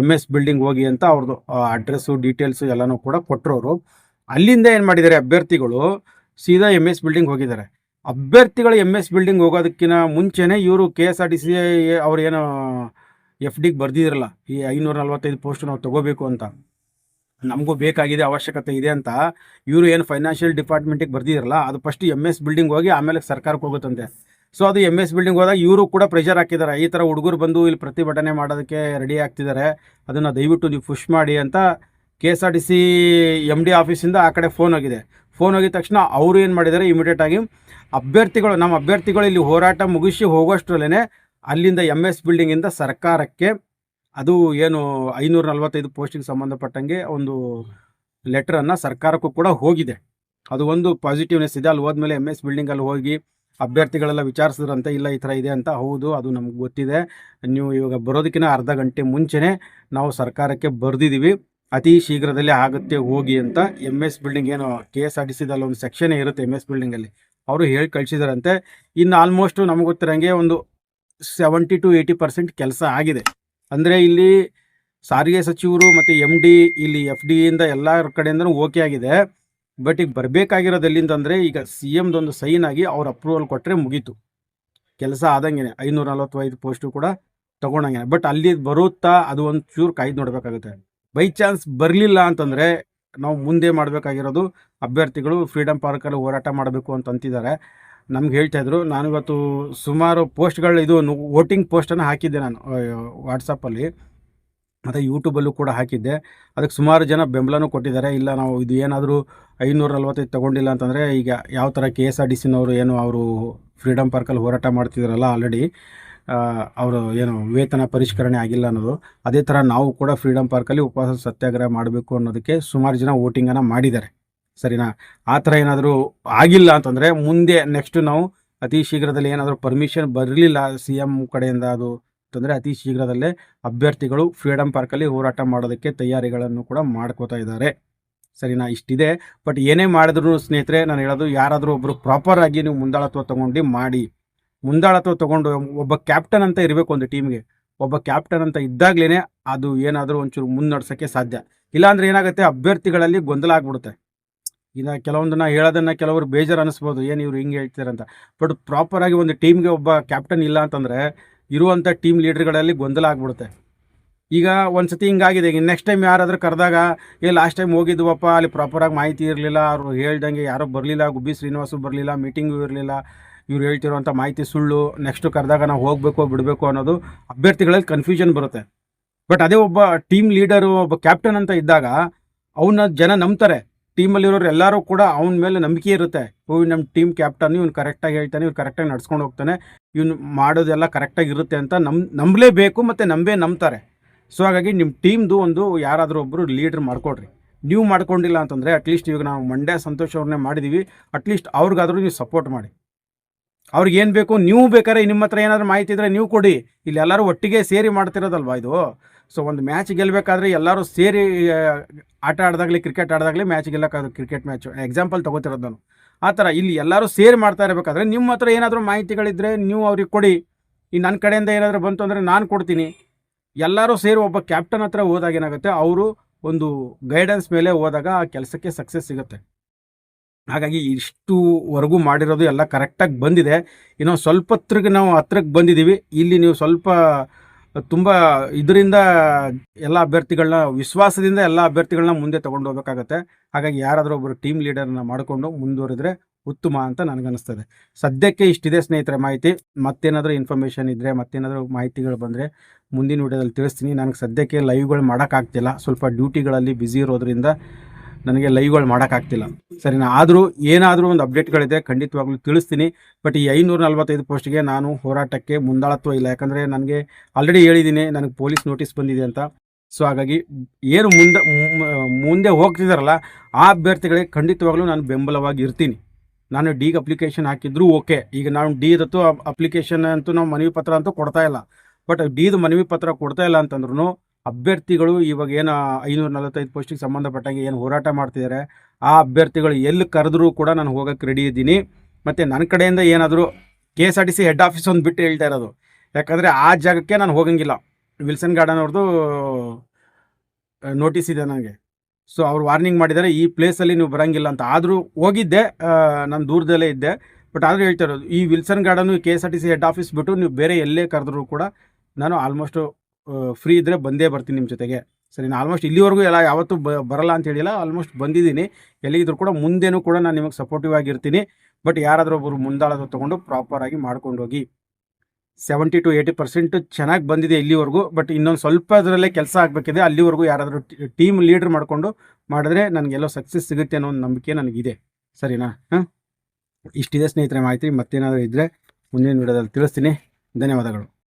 ಎಂ ಎಸ್ ಬಿಲ್ಡಿಂಗ್ ಹೋಗಿ ಅಂತ ಅವ್ರದ್ದು ಅಡ್ರೆಸ್ಸು ಡೀಟೇಲ್ಸು ಎಲ್ಲನೂ ಕೂಡ ಕೊಟ್ಟರು ಅಲ್ಲಿಂದ ಏನು ಮಾಡಿದ್ದಾರೆ ಅಭ್ಯರ್ಥಿಗಳು, ಸೀದಾ ಎಂ ಎಸ್ ಬಿಲ್ಡಿಂಗ್ ಹೋಗಿದ್ದಾರೆ. ಅಭ್ಯರ್ಥಿಗಳು ಎಂ ಎಸ್ ಬಿಲ್ಡಿಂಗ್ ಹೋಗೋದಕ್ಕಿಂತ ಮುಂಚೆನೇ ಇವರು K S R T C ಅವ್ರು ಏನು ಎಫ್ ಡಿಗೆ ಬರ್ದಿದ್ರಲ್ಲ, ಈ ಐನೂರ ನಲ್ವತ್ತೈದು ಪೋಸ್ಟ್ ನಾವು ತಗೋಬೇಕು ಅಂತ. ನಮಗೂ ಬೇಕಾಗಿದೆ, ಅವಶ್ಯಕತೆ ಇದೆ ಅಂತ ಇವರು ಏನು ಫೈನಾನ್ಷಿಯಲ್ ಡಿಪಾರ್ಟ್ಮೆಂಟಿಗೆ ಬರ್ದಿದ್ರಲ್ಲ, ಅದು ಫಸ್ಟ್ ಎಂ ಎಸ್ ಬಿಲ್ಡಿಂಗ್ ಹೋಗಿ ಆಮೇಲೆ ಸರ್ಕಾರಕ್ಕೆ ಹೋಗುತ್ತಂತೆ. ಸೊ ಅದು ಎಂ ಎಸ್ ಬಿಲ್ಡಿಂಗ್ ಹೋದಾಗ ಇವರು ಕೂಡ ಪ್ರೆಷರ್ ಹಾಕಿದ್ದಾರೆ. ಈ ಥರ ಹುಡುಗರು ಬಂದು ಇಲ್ಲಿ ಪ್ರತಿಭಟನೆ ಮಾಡೋದಕ್ಕೆ ರೆಡಿ ಆಗ್ತಿದ್ದಾರೆ. ಅದನ್ನು ದಯವಿಟ್ಟು ನೀವು ಪುಷ್ ಮಾಡಿ ಅಂತ K S R T C M D ಆಫೀಸಿಂದ ಆ ಕಡೆ ಫೋನ್ ಹೋಗಿದೆ. ಫೋನ್ ಹೋಗಿದ ತಕ್ಷಣ ಅವರು ಏನು ಮಾಡಿದ್ದಾರೆ? ಇಮಿಡಿಯೇಟ್ ಆಗಿ ಅಭ್ಯರ್ಥಿಗಳು, ನಮ್ಮ ಅಭ್ಯರ್ಥಿಗಳು ಇಲ್ಲಿ ಹೋರಾಟ ಮುಗಿಸಿ ಹೋಗೋಷ್ಟರಲ್ಲೇ ಅಲ್ಲಿಂದ ಎಂ ಎಸ್ ಬಿಲ್ಡಿಂಗಿಂದ ಸರ್ಕಾರಕ್ಕೆ ಅದು ಏನು ಐನೂರ ನಲ್ವತ್ತೈದು ಪೋಸ್ಟಿಗೆ ಸಂಬಂಧಪಟ್ಟಂಗೆ ಒಂದು ಲೆಟ್ರನ್ನು ಸರ್ಕಾರಕ್ಕೂ ಕೂಡ ಹೋಗಿದೆ. ಅದು ಒಂದು ಪಾಸಿಟಿವ್ನೆಸ್ ಇದೆ. ಅಲ್ಲಿ ಹೋದ್ಮೇಲೆ ಎಂ ಎಸ್ ಬಿಲ್ಡಿಂಗಲ್ಲಿ ಹೋಗಿ ಅಭ್ಯರ್ಥಿಗಳೆಲ್ಲ ವಿಚಾರಿಸಿದ್ರಂತೆ, ಇಲ್ಲ, ಈ ಥರ ಇದೆ ಅಂತ. ಹೌದು, ಅದು ನಮ್ಗೆ ಗೊತ್ತಿದೆ. ನೀವು ಇವಾಗ ಬರೋದಕ್ಕಿಂತ ಅರ್ಧ ಗಂಟೆ ಮುಂಚೆನೇ ನಾವು ಸರ್ಕಾರಕ್ಕೆ ಬರೆದಿದ್ದೀವಿ. ಅತಿ ಶೀಘ್ರದಲ್ಲೇ ಆಗುತ್ತೆ, ಹೋಗಿ ಅಂತ. ಎಂ ಎಸ್ ಬಿಲ್ಡಿಂಗ್ ಏನು ಕೆ ಎಸ್ ಆರ್ ಟಿ ಸಿದಲ್ಲಿ ಒಂದು ಸೆಕ್ಷನ್ ಇರುತ್ತೆ ಎಂ ಎಸ್ ಬಿಲ್ಡಿಂಗಲ್ಲಿ ಅವರು ಹೇಳಿ ಕಳಿಸಿದಾರಂತೆ. ಇನ್ನು ಆಲ್ಮೋಸ್ಟು ನಮಗೆ ಗೊತ್ತಿರಂಗೆ ಒಂದು ಸೆವೆಂಟಿ ಟು ಏಯ್ಟಿ ಪರ್ಸೆಂಟ್ ಕೆಲಸ ಆಗಿದೆ. ಅಂದರೆ ಇಲ್ಲಿ ಸಾರಿಗೆ ಸಚಿವರು ಮತ್ತು ಎಂ ಡಿ ಇಲ್ಲಿ ಎಫ್ ಡಿಯಿಂದ ಎಲ್ಲ ಕಡೆಯಿಂದ ಓಕೆ ಆಗಿದೆ. ಬಟ್ ಈಗ ಬರಬೇಕಾಗಿರೋದು ಎಲ್ಲಿಂದಂದರೆ ಈಗ ಸಿ ಎಮ್ದೊಂದು ಸೈನ್ ಆಗಿ ಅವ್ರ ಅಪ್ರೂವಲ್ ಕೊಟ್ಟರೆ ಮುಗೀತು. ಕೆಲಸ ಆದಂಗೆ ಐನೂರ ನಲವತ್ತೈದು ಪೋಸ್ಟು ಕೂಡ ತೊಗೊಂಡಂಗೆ ಬಟ್ ಅಲ್ಲಿ ಬರುತ್ತಾ ಅದು ಒಂದು ಚೂರು ಕಾಯ್ದು ನೋಡಬೇಕಾಗುತ್ತೆ. ಬೈ ಚಾನ್ಸ್ ಬರಲಿಲ್ಲ ಅಂತಂದರೆ ನಾವು ಮುಂದೆ ಮಾಡಬೇಕಾಗಿರೋದು ಅಭ್ಯರ್ಥಿಗಳು ಫ್ರೀಡಮ್ ಪಾರ್ಕಲ್ಲಿ ಹೋರಾಟ ಮಾಡಬೇಕು ಅಂತ ಅಂತಿದ್ದಾರೆ. ನಮ್ಗೆ ಹೇಳ್ತಾ ಇದ್ರು ನಾನು ಇವತ್ತು ಸುಮಾರು ಪೋಸ್ಟ್ಗಳು ಇದು ವೋಟಿಂಗ್ ಪೋಸ್ಟನ್ನು ಹಾಕಿದ್ದೆ ನಾನು ವಾಟ್ಸಪ್ಪಲ್ಲಿ ಮತ್ತು ಯೂಟ್ಯೂಬಲ್ಲೂ ಕೂಡ ಹಾಕಿದ್ದೆ. ಅದಕ್ಕೆ ಸುಮಾರು ಜನ ಬೆಂಬಲನೂ ಕೊಟ್ಟಿದ್ದಾರೆ. ಇಲ್ಲ, ನಾವು ಇದು ಏನಾದರೂ ಐನೂರ ನಲ್ವತ್ತೈದು ತೊಗೊಂಡಿಲ್ಲ ಅಂತಂದರೆ ಈಗ ಯಾವ ಥರ ಕೆ ಎಸ್ ಆರ್ ಡಿ ಸಿನವರು ಏನು ಅವರು ಫ್ರೀಡಮ್ ಪಾರ್ಕಲ್ಲಿ ಹೋರಾಟ ಮಾಡ್ತಿದ್ದಾರಲ್ಲ ಆಲ್ರೆಡಿ ಅವರು ಏನು ವೇತನ ಪರಿಷ್ಕರಣೆ ಆಗಿಲ್ಲ ಅನ್ನೋದು. ಅದೇ ಥರ ನಾವು ಕೂಡ ಫ್ರೀಡಮ್ ಪಾರ್ಕಲ್ಲಿ ಉಪವಾಸ ಸತ್ಯಾಗ್ರಹ ಮಾಡಬೇಕು ಅನ್ನೋದಕ್ಕೆ ಸುಮಾರು ಜನ ವೋಟಿಂಗನ್ನು ಮಾಡಿದ್ದಾರೆ. ಸರಿನಾ? ಆ ಥರ ಏನಾದರೂ ಆಗಿಲ್ಲ ಅಂತಂದರೆ ಮುಂದೆ ನೆಕ್ಸ್ಟ್ ನಾವು ಅತಿ ಶೀಘ್ರದಲ್ಲಿ ಏನಾದರೂ ಪರ್ಮಿಷನ್ ಬರಲಿಲ್ಲ, ಸಿ ಎಂ ಕಡೆಯಿಂದ ಅದು ಅಂತಂದರೆ ಅತಿ ಶೀಘ್ರದಲ್ಲೇ ಅಭ್ಯರ್ಥಿಗಳು ಫ್ರೀಡಮ್ ಪಾರ್ಕಲ್ಲಿ ಹೋರಾಟ ಮಾಡೋದಕ್ಕೆ ತಯಾರಿಗಳನ್ನು ಕೂಡ ಮಾಡ್ಕೋತಾ ಇದ್ದಾರೆ. ಸರಿನಾ, ಇಷ್ಟಿದೆ. ಬಟ್ ಏನೇ ಮಾಡಿದ್ರು ಸ್ನೇಹಿತರೆ, ನಾನು ಹೇಳೋದು ಯಾರಾದರೂ ಒಬ್ಬರು ಪ್ರಾಪರ್ ಆಗಿ ನೀವು ಮುಂದಾಳತ್ವ ತೊಗೊಂಡು ಮಾಡಿ. ಮುಂದಾಳತ್ವ ತೊಗೊಂಡು ಒಬ್ಬ ಕ್ಯಾಪ್ಟನ್ ಅಂತ ಇರಬೇಕು ಒಂದು ಟೀಮ್ಗೆ. ಒಬ್ಬ ಕ್ಯಾಪ್ಟನ್ ಅಂತ ಇದ್ದಾಗ್ಲೇ ಅದು ಏನಾದರೂ ಒಂಚೂರು ಮುನ್ನಡೆಸೋಕ್ಕೆ ಸಾಧ್ಯ. ಇಲ್ಲಾಂದರೆ ಏನಾಗುತ್ತೆ, ಅಭ್ಯರ್ಥಿಗಳಲ್ಲಿ ಗೊಂದಲ ಆಗ್ಬಿಡುತ್ತೆ. ಇನ್ನು ಕೆಲವೊಂದನ್ನ ಹೇಳೋದನ್ನ ಕೆಲವರು ಬೇಜಾರು ಅನಿಸ್ಬೋದು, ಏನು ಇವ್ರು ಹಿಂಗೆ ಅಂತ ಬಟ್ ಪ್ರಾಪರಾಗಿ ಒಂದು ಟೀಮ್ಗೆ ಒಬ್ಬ ಕ್ಯಾಪ್ಟನ್ ಇಲ್ಲ ಅಂತಂದರೆ ಇರುವಂಥ ಟೀಮ್ ಲೀಡರ್ಗಳಲ್ಲಿ ಗೊಂದಲ ಆಗ್ಬಿಡುತ್ತೆ. ಈಗ ಒಂದು ಸತಿ ಹಿಂಗಾಗಿದೆ. ಈಗ ನೆಕ್ಸ್ಟ್ ಟೈಮ್ ಯಾರಾದರೂ ಕರೆದಾಗ, ಏ ಲಾಸ್ಟ್ ಟೈಮ್ ಹೋಗಿದ್ವಪ್ಪ, ಅಲ್ಲಿ ಪ್ರಾಪರಾಗಿ ಮಾಹಿತಿ ಇರಲಿಲ್ಲ, ಅವರು ಹೇಳ್ದಂಗೆ ಯಾರೋ ಬರಲಿಲ್ಲ, ಗುಬ್ಬಿ ಶ್ರೀನಿವಾಸು ಬರಲಿಲ್ಲ ಮೀಟಿಂಗು ಇರಲಿಲ್ಲ, ಇವ್ರು ಹೇಳ್ತಿರುವಂಥ ಮಾಹಿತಿ ಸುಳ್ಳು ನೆಕ್ಸ್ಟು ಕರೆದಾಗ ನಾವು ಹೋಗಬೇಕು, ಬಿಡಬೇಕು ಅನ್ನೋದು ಅಭ್ಯರ್ಥಿಗಳಲ್ಲಿ ಕನ್ಫ್ಯೂಷನ್ ಬರುತ್ತೆ. ಬಟ್ ಅದೇ ಒಬ್ಬ ಟೀಮ್ ಲೀಡರು ಒಬ್ಬ ಕ್ಯಾಪ್ಟನ್ ಅಂತ ಇದ್ದಾಗ ಅವನ್ನ ಜನ ನಂಬ್ತಾರೆ. ಟೀಮಲ್ಲಿರೋರು ಎಲ್ಲರೂ ಕೂಡ ಅವನ ಮೇಲೆ ನಂಬಿಕೆ ಇರುತ್ತೆ. ಓ ನಮ್ಮ ಟೀಮ್ ಕ್ಯಾಪ್ಟನ್ ಇವ್ನು ಕರೆಕ್ಟಾಗಿ ಹೇಳ್ತಾನೆ, ಇವ್ನು ಕರೆಕ್ಟಾಗಿ ನಡ್ಸ್ಕೊಂಡು ಹೋಗ್ತಾನೆ. ಇವ್ನು ಮಾಡೋದೆಲ್ಲ ಕರೆಕ್ಟಾಗಿ ಇರುತ್ತೆ ಅಂತ ನಮ್, ನಂಬಲೇಬೇಕು ಮತ್ತು ನಂಬೇ ನಂಬ್ತಾರೆ. ಸೊ, ಹಾಗಾಗಿ ನಿಮ್ಮ ಟೀಮ್ದು ಒಂದು ಯಾರಾದರೂ ಒಬ್ಬರು ಲೀಡ್ರ್ ಮಾಡ್ಕೊಡ್ರಿ. ನೀವು ಮಾಡ್ಕೊಂಡಿಲ್ಲ ಅಂತಂದರೆ ಅಟ್ಲೀಸ್ಟ್ ಇವಾಗ ನಾವು ಮಂಡ್ಯ ಸಂತೋಷ್ ಅವ್ರನ್ನೇ ಮಾಡಿದ್ದೀವಿ ಅಟ್ಲೀಸ್ಟ್ ಅವ್ರಿಗಾದರೂ ನೀವು ಸಪೋರ್ಟ್ ಮಾಡಿ. ಅವ್ರಿಗೆ ಏನು ಬೇಕು, ನೀವು ಬೇಕಾದ್ರೆ ನಿಮ್ಮ ಹತ್ರ ಏನಾದರೂ ಮಾಹಿತಿ ಇದ್ದರೆ ನೀವು ಕೊಡಿ. ಇಲ್ಲಿ ಎಲ್ಲರೂ ಒಟ್ಟಿಗೆ ಸೇರಿ ಮಾಡ್ತಿರೋದಲ್ವಾ ಇದು? ಸೊ ಒಂದು ಮ್ಯಾಚ್ ಗೆಲ್ಲಬೇಕಾದ್ರೆ ಎಲ್ಲರೂ ಸೇರಿ ಆಟ ಆಡಿದಾಗಲಿ ಕ್ರಿಕೆಟ್ ಆಡಿದಾಗಲಿ ಮ್ಯಾಚ್ ಗೆಲ್ಲಕ್ಕಾಗ ಕ್ರಿಕೆಟ್ ಮ್ಯಾಚು ಎಕ್ಸಾಂಪಲ್ ತೊಗೋತಿರೋದು ನಾನು. ಆ ಥರ ಇಲ್ಲಿ ಎಲ್ಲರೂ ಸೇರಿ ಮಾಡ್ತಾ ಇರಬೇಕಾದ್ರೆ ನಿಮ್ಮ ಹತ್ರ ಏನಾದರೂ ಮಾಹಿತಿಗಳಿದ್ದರೆ ನೀವು ಅವ್ರಿಗೆ ಕೊಡಿ. ಈ ನನ್ನ ಕಡೆಯಿಂದ ಏನಾದರೂ ಬಂತು ಅಂದರೆ ನಾನು ಕೊಡ್ತೀನಿ. ಎಲ್ಲರೂ ಸೇರಿ ಒಬ್ಬ ಕ್ಯಾಪ್ಟನ್ ಹತ್ರ ಹೋದಾಗ ಏನಾಗುತ್ತೆ? ಅವರು ಒಂದು ಗೈಡೆನ್ಸ್ ಮೇಲೆ ಹೋದಾಗ ಆ ಕೆಲಸಕ್ಕೆ ಸಕ್ಸಸ್ ಸಿಗುತ್ತೆ. ಹಾಗಾಗಿ ಇಷ್ಟುವರೆಗೂ ಮಾಡಿರೋದು ಎಲ್ಲ ಕರೆಕ್ಟಾಗಿ ಬಂದಿದೆ. ಇನ್ನೊಂದು ಸ್ವಲ್ಪ ಹತ್ರಕ್ಕೆ ನಾವು ಹತ್ರಕ್ಕೆ ಬಂದಿದ್ದೀವಿ. ಇಲ್ಲಿ ನೀವು ಸ್ವಲ್ಪ ತುಂಬ ಇದರಿಂದ ಎಲ್ಲ ಅಭ್ಯರ್ಥಿಗಳನ್ನ, ವಿಶ್ವಾಸದಿಂದ ಎಲ್ಲ ಅಭ್ಯರ್ಥಿಗಳನ್ನ ಮುಂದೆ ತಗೊಂಡು ಹೋಗ್ಬೇಕಾಗತ್ತೆ. ಹಾಗಾಗಿ ಯಾರಾದರೂ ಒಬ್ಬರು ಟೀಮ್ ಲೀಡರ್ನ ಮಾಡಿಕೊಂಡು ಮುಂದುವರಿದ್ರೆ ಉತ್ತಮ ಅಂತ ನನಗನ್ನಿಸ್ತದೆ. ಸದ್ಯಕ್ಕೆ ಇಷ್ಟಿದೆ ಸ್ನೇಹಿತರೆ ಮಾಹಿತಿ. ಮತ್ತೇನಾದರೂ ಇನ್ಫಾರ್ಮೇಷನ್ ಇದ್ದರೆ ಮತ್ತೇನಾದರೂ ಮಾಹಿತಿಗಳು ಬಂದರೆ ಮುಂದಿನ ವಿಡಿಯೋದಲ್ಲಿ ತಿಳಿಸ್ತೀನಿ. ನನಗೆ ಸದ್ಯಕ್ಕೆ ಲೈವ್ಗಳು ಮಾಡೋಕ್ಕಾಗ್ತಿಲ್ಲ. ಸ್ವಲ್ಪ ಡ್ಯೂಟಿಗಳಲ್ಲಿ ಬ್ಯುಸಿ ಇರೋದ್ರಿಂದ ನನಗೆ ಲೈವ್ಗಳು ಮಾಡೋಕ್ಕಾಗ್ತಿಲ್ಲ. ಸರಿನಾ? ಆದರೂ ಏನಾದರೂ ಒಂದು ಅಪ್ಡೇಟ್ಗಳಿದೆ, ಖಂಡಿತವಾಗ್ಲೂ ತಿಳಿಸ್ತೀನಿ. ಬಟ್ ಈ ಐನೂರ ನಲ್ವತ್ತೈದು ಪೋಸ್ಟ್ಗೆ ನಾನು ಹೋರಾಟಕ್ಕೆ ಮುಂದಾಳತ್ವ ಇಲ್ಲ. ಯಾಕಂದರೆ ನನಗೆ ಆಲ್ರೆಡಿ ಹೇಳಿದ್ದೀನಿ, ನನಗೆ ಪೊಲೀಸ್ ನೋಟಿಸ್ ಬಂದಿದೆ ಅಂತ. ಸೊ ಹಾಗಾಗಿ ಏನು ಮುಂದೆ ಮುಂದೆ ಹೋಗ್ತಿದ್ದಾರಲ್ಲ ಆ ಅಭ್ಯರ್ಥಿಗಳಿಗೆ ಖಂಡಿತವಾಗ್ಲೂ ನಾನು ಬೆಂಬಲವಾಗಿ ಇರ್ತೀನಿ. ನಾನು ಡಿಗೆ ಅಪ್ಲಿಕೇಶನ್ ಹಾಕಿದ್ರು ಓಕೆ. ಈಗ ನಾನು ಡಿ ಡಿದತ್ತು ಅಪ್ಲಿಕೇಶನ್ ಅಂತೂ ನಾವು ಮನವಿ ಪತ್ರ ಅಂತೂ ಕೊಡ್ತಾ ಇಲ್ಲ. ಬಟ್ ಡಿದು ಮನವಿ ಪತ್ರ ಕೊಡ್ತಾ ಇಲ್ಲ ಅಂತಂದ್ರೂ ಅಭ್ಯರ್ಥಿಗಳು ಇವಾಗ ಏನು ಐನೂರ ನಲವತ್ತೈದು ಪೋಸ್ಟಿಗೆ ಸಂಬಂಧಪಟ್ಟಂಗೆ ಏನು ಹೋರಾಟ ಮಾಡ್ತಿದ್ದಾರೆ ಆ ಅಭ್ಯರ್ಥಿಗಳು ಎಲ್ಲಿ ಕರೆದ್ರೂ ಕೂಡ ನಾನು ಹೋಗೋಕ್ಕೆ ರೆಡಿ ಇದ್ದೀನಿ. ಮತ್ತು ನನ್ನ ಕಡೆಯಿಂದ ಏನಾದರೂ K S R T C head office ಒಂದು ಬಿಟ್ಟು ಹೇಳ್ತಾ ಇರೋದು. ಯಾಕಂದರೆ ಆ ಜಾಗಕ್ಕೆ ನಾನು ಹೋಗಂಗಿಲ್ಲ. ವಿಲ್ಸನ್ ಗಾರ್ಡನ್ ಅವ್ರದ್ದು ನೋಟಿಸ್ ಇದೆ ನನಗೆ ಸೊ ಅವ್ರು ವಾರ್ನಿಂಗ್ ಮಾಡಿದ್ದಾರೆ ಈ ಪ್ಲೇಸಲ್ಲಿ ನೀವು ಬರಂಗಿಲ್ಲ ಅಂತ. ಆದರೂ ಹೋಗಿದ್ದೆ ನಾನು ದೂರದಲ್ಲೇ ಇದ್ದೆ. ಬಟ್ ಆದರೂ ಹೇಳ್ತಾ ಇರೋದು, ಈ Wilson Garden K S R T C head office ಬಿಟ್ಟು ನೀವು ಬೇರೆ ಎಲ್ಲೇ ಕರೆದ್ರೂ ಕೂಡ ನಾನು ಆಲ್ಮೋಸ್ಟು ಫ್ರೀ ಇದ್ದರೆ ಬಂದೇ ಬರ್ತೀನಿ ನಿಮ್ಮ ಜೊತೆಗೆ. ಸರಿ, ನಾನು ಆಲ್ಮೋಸ್ಟ್ ಇಲ್ಲಿವರೆಗೂ ಎಲ್ಲ ಯಾವತ್ತೂ ಬರಲ್ಲ ಅಂತ ಹೇಳಿಲ್ಲ ಆಲ್ಮೋಸ್ಟ್ ಬಂದಿದ್ದೀನಿ. ಎಲ್ಲಿಗಿದ್ರು ಕೂಡ ಮುಂದೇನೂ ಕೂಡ ನಾನು ನಿಮಗೆ ಸಪೋರ್ಟಿವ್ ಆಗಿರ್ತೀನಿ. ಬಟ್ ಯಾರಾದರೂ ಒಬ್ಬರು ಮುಂದಾಳದ್ರು ತೊಗೊಂಡು ಪ್ರಾಪರಾಗಿ ಮಾಡ್ಕೊಂಡು ಹೋಗಿ ಸೆವೆಂಟಿ ಟು ಏಯ್ಟಿ ಪರ್ಸೆಂಟ್ ಚೆನ್ನಾಗಿ ಬಂದಿದೆ ಇಲ್ಲಿವರೆಗೂ ಬಟ್ ಇನ್ನೊಂದು ಸ್ವಲ್ಪ ಅದರಲ್ಲೇ ಕೆಲಸ ಆಗಬೇಕಿದೆ. ಅಲ್ಲಿವರೆಗೂ ಯಾರಾದರೂ ಟೀಮ್ ಲೀಡ್ರ್ ಮಾಡಿಕೊಂಡು ಮಾಡಿದ್ರೆ ನನಗೆಲ್ಲೋ ಸಕ್ಸಸ್ ಸಿಗುತ್ತೆ ಅನ್ನೋ ಒಂದು ನಂಬಿಕೆ ನನಗಿದೆ. ಸರಿನಾ? ಹಾಂ? ಇಷ್ಟಿದೆ ಸ್ನೇಹಿತರೆ, ಮಾಹಿತಿ ಮತ್ತೇನಾದರೂ ಇದ್ದರೆ ಮುಂದಿನ ವಿಡಿಯೋದಲ್ಲಿ ತಿಳಿಸ್ತೀನಿ. ಧನ್ಯವಾದಗಳು.